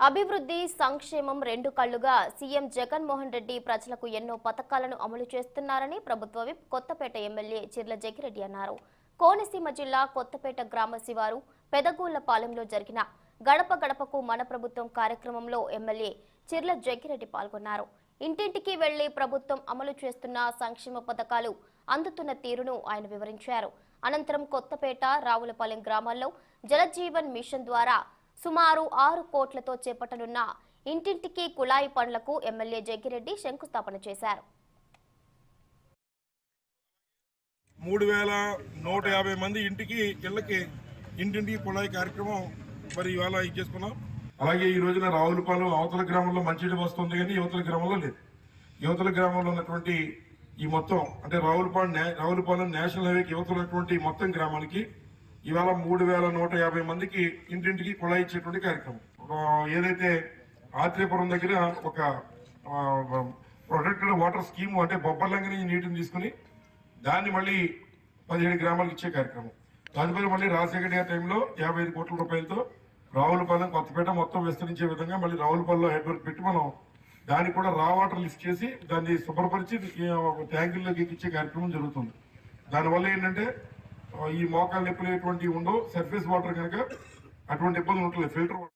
అభివృద్ధి సంక్షేమం రెండు కళ్ళుగా సీఎం జగన్మోహన్ రెడ్డి ప్రజలకు ఎన్నో పథకాలను అమలు చేస్తున్నారని ప్రభుత్వ విప్ కొత్తపేట ఎమ్మెల్యే చిర్ల జగిరెడ్డి అన్నారు. కోనసీమ జిల్లా కొత్తపేట గ్రామ శివారు పెదగూళ్ళపాలెంలో జరిగిన గడప గడపకు మన ప్రభుత్వం కార్యక్రమంలో ఎమ్మెల్యే చిర్ల జగిరెడ్డి పాల్గొన్నారు. ఇంటింటికి వెళ్ళి ప్రభుత్వం అమలు చేస్తున్న సంక్షేమ పథకాలు అందుతున్న తీరును ఆయన వివరించారు. అనంతరం కొత్తపేట రావులపాలెం గ్రామాల్లో జలజీవన్ మిషన్ ద్వారా సుమారు ఆరు కోట్లతో చేపట్టనున్న ఇంటింటికి కుళాయి పనులకు ఎమ్మెల్యే జగ్గిరెడ్డి శంకుస్థాపన చేశారు. మూడు వేల నూట యాభై మంది ఇంటికి ఇళ్ళకి ఇంటింటికి కుళాయి కార్యక్రమం మరి ఇవాళ ఇచ్చేసుకున్నాం అలాగే ఈ రోజున రావులపాలెం అవతల గ్రామంలో మంచినీటి వస్తుంది కానీ యువతల గ్రామంలో లేదు. యువతల గ్రామంలో ఉన్నటువంటి ఈ మొత్తం అంటే రావులపాలెం రావులపాలెం నేషనల్ హైవేకి యువతలు ఉన్నటువంటి మొత్తం గ్రామానికి ఇవాళ మూడు వేల నూట యాభై మందికి ఇంటింటికి కుళాయి ఇచ్చేటువంటి కార్యక్రమం. ఏదైతే ఆత్రేయపురం దగ్గర ఒక ప్రొటెక్టెడ్ వాటర్ స్కీమ్ అంటే బొబ్బర్లంగా నుంచి నీటిని తీసుకుని దాన్ని మళ్ళీ పదిహేడు గ్రామాలకు ఇచ్చే కార్యక్రమం. తదుపరి మళ్ళీ రాజశేఖర గారి టైంలో యాభై ఐదు కోట్ల రూపాయలతో రావులపాలెం కొత్తపేట మొత్తం విస్తరించే విధంగా మళ్ళీ రావులపాలెంలో హెడ్ వర్క్ పెట్టి మనం దాన్ని కూడా రా వాటర్ లిస్ట్ చేసి దాన్ని శుభ్రపరిచి ట్యాంకుల్లోకి ఇచ్చే కార్యక్రమం జరుగుతుంది. దానివల్ల ఏంటంటే ఈ మోకాలు నొప్పులు ఎటువంటి ఉండవు సర్ఫేస్ వాటర్ కనుక అటువంటి ఇబ్బందులు ఉండలేదు ఫిల్టర్ వాటర్